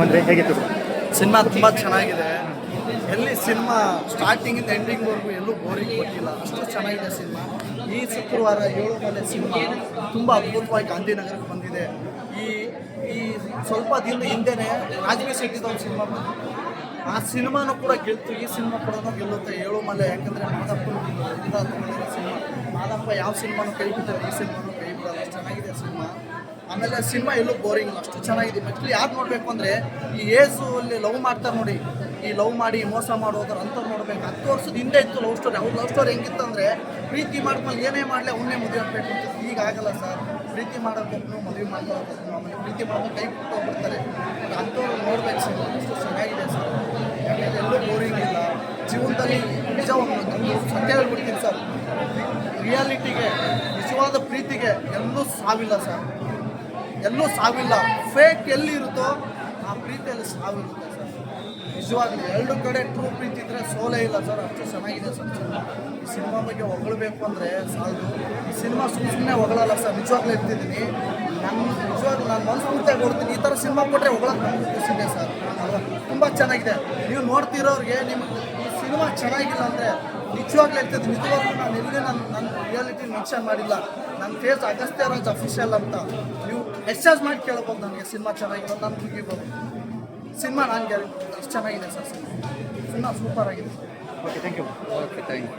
ಬಂದರೆ ಹೇಗಿತ್ತು? ಸಿನಿಮಾ ತುಂಬ ಚೆನ್ನಾಗಿದೆ. ಎಲ್ಲಿ ಸಿನಿಮಾ ಸ್ಟಾರ್ಟಿಂಗಿಂದ ಎಂಡಿಂಗ್ವರೆಗೂ ಎಲ್ಲೂ ಬೋರಿಂಗ್ ಕೊಟ್ಟಿಲ್ಲ ಅಷ್ಟು ಚೆನ್ನಾಗಿದೆ ಸಿನಿಮಾ. ಈ ಶುಕ್ರವಾರ ಏಳು ಮನೆ ಸಿನಿಮಾ ತುಂಬ ಅದ್ಭುತವಾಗಿ ಗಾಂಧಿನಗರಕ್ಕೆ ಬಂದಿದೆ. ಈ ಈ ಸ್ವಲ್ಪ ದಿನ ಹಿಂದೆನೇ ರಾಜಕೀಯ ಶೆಟ್ಟಿದ ಒಂದು ಸಿನಿಮಾ ಆ ಸಿನಿಮಾನು ಕೂಡ ಗೆಲ್ತು. ಈ ಸಿನಿಮಾ ಕೂಡ ಗೆಲ್ಲುತ್ತೆ. ಏಳು ಮಲೆ, ಯಾಕಂದರೆ ಮಾದಪ್ಪನ ಇಂದ ಸಿನಿಮಾ. ಮಾದಪ್ಪ ಯಾವ ಸಿನಿಮಾನು ಕೈ ಬಿಟ್ಟರೆ ಈ ಸಿನಿಮಾನು ಕೈ ಬಿಡಲ್ಲ. ಚೆನ್ನಾಗಿದೆ ಸಿನಿಮಾ. ಆಮೇಲೆ ಸಿನಿಮಾ ಎಲ್ಲೂ ಬೋರಿಂಗ್ ಅಷ್ಟು ಚೆನ್ನಾಗಿದೆ. ಆ್ಯಕ್ಚುಲಿ ಯಾರು ನೋಡಬೇಕು ಅಂದರೆ ಈ ಏಜು ಅಲ್ಲಿ ಲವ್ ಮಾಡ್ತಾರೆ ನೋಡಿ. ಈ ಲವ್ ಮಾಡಿ ಮೋಸ ಮಾಡೋದ್ರ ಅಂಥವ್ರು ನೋಡ್ಬೇಕು. ಹತ್ತು ವರ್ಷದ ಹಿಂದೆ ಇತ್ತು ಲವ್ ಸ್ಟೋರಿ ಅವ್ರ ಲವ್ ಸ್ಟೋರಿ ಹೆಂಗಿತ್ತು ಅಂದರೆ ಪ್ರೀತಿ ಮಾಡ್ಕೊಂಡು ಏನೇ ಮಾಡಲಿ ಅವನ್ನೇ ಮದುವೆ ಆಗಬೇಕು ಈಗ ಆಗಲ್ಲ ಸರ್ ಪ್ರೀತಿ ಮಾಡೋದಕ್ಕೂ ಮದುವೆ ಮಾಡ್ಕೊಳ್ಬೇಕು. ಆಮೇಲೆ ಪ್ರೀತಿ ಮಾಡೋದು ಕೈ ಬಿಟ್ಟು ಹೋಗ್ಬಿಡ್ತಾರೆ. ಅಂಥವ್ರು ನೋಡ್ಬೇಕು ಸರ್ ಅಷ್ಟು ಚೆನ್ನಾಗಿದೆ ಸರ್ ಯಾಕಂದರೆ ಎಲ್ಲೂ ಬೋರಿಂಗ್ ಇಲ್ಲ. ಜೀವನದಲ್ಲಿ ನಿಜ ಒಂದು ಸತ್ಯ ಹೇಳ್ಬಿಡ್ತೀನಿ ಸರ್ ರಿಯಾಲಿಟಿಗೆ ನಿಜವಾದ ಪ್ರೀತಿಗೆ ಎಲ್ಲೂ ಸಾವಿಲ್ಲ ಸರ್ ಎಲ್ಲೂ ಸಾವಿಲ್ಲ. ಫೇಕ್ ಎಲ್ಲಿ ಇರುತ್ತೋ ಆ ಪ್ರೀತಿಯಲ್ಲಿ ಸಾವಿರುತ್ತೆ ಸರ್. ನಿಜವಾಗ್ಲೂ ಎರಡು ಕಡೆ ಟ್ರೂ ಪ್ರೀತಿ ಇದ್ರೆ ಸೋಲೇ ಇಲ್ಲ ಸರ್. ಅಷ್ಟು ಚೆನ್ನಾಗಿದೆ ಸರ್. ಸಿನಿಮಾ ಈ ಸಿನಿಮಾ ಬಗ್ಗೆ ಹೊಗಳಬೇಕು ಅಂದರೆ ಸಾಲದು. ಈ ಸಿನಿಮಾ ಸುಮ್ಮನೆ ಸುಮ್ಮನೆ ಹೊಗಳಲ್ಲ ಸರ್. ನಿಜವಾಗ್ಲೂ ಇರ್ತಿದ್ದೀನಿ. ನನ್ನ ನಿಜವಾಗ್ಲೂ ನಾನು ಮನಸ್ಫೂರ್ತಿಯಾಗಿ ಕೊಡ್ತೀನಿ ಈ ಥರ ಸಿನಿಮಾ ಕೊಟ್ಟರೆ ಹೊಗಳಕ್ಕೆ ಖುಷಿದೆ ಸರ್. ತುಂಬ ಚೆನ್ನಾಗಿದೆ. ನೀವು ನೋಡ್ತಿರೋರಿಗೆ ನಿಮಗೆ ಈ ಸಿನಿಮಾ ಚೆನ್ನಾಗಿಲ್ಲ ಅಂದರೆ ನಿಜವಾಗ್ಲೂ ಇರ್ತದೆ ನಿಜವಾಗ್ಲೂ ನಾನು ಎಲ್ಲಿ ನನ್ನ ನನ್ನ ರಿಯಾಲಿಟಿ ಮೆನ್ಷನ್ ಮಾಡಿಲ್ಲ. ನನ್ನ ಫೇಸ್ ಅಗಸ್ತ್ಯ ರಾಜ್ ಅಫಿಷಿಯಲ್ ಅಂತ. ಮೆಸೇಜ್ ಮಾಡಿ ಕೇಳ್ಬೋದು ನನಗೆ ಸಿನಿಮಾ ಚೆನ್ನಾಗಿದೆ ನಾನು ಮುಗಿಬೋದು ಸಿನಿಮಾ ನಾನು ಗ್ಯಾರಂಟಿ ಎಷ್ಟು ಚೆನ್ನಾಗಿದೆ ಸರ್ ಸಿನಿಮಾ. ಸೂಪರ್ ಆಗಿದೆ. Okay thank you okay thank you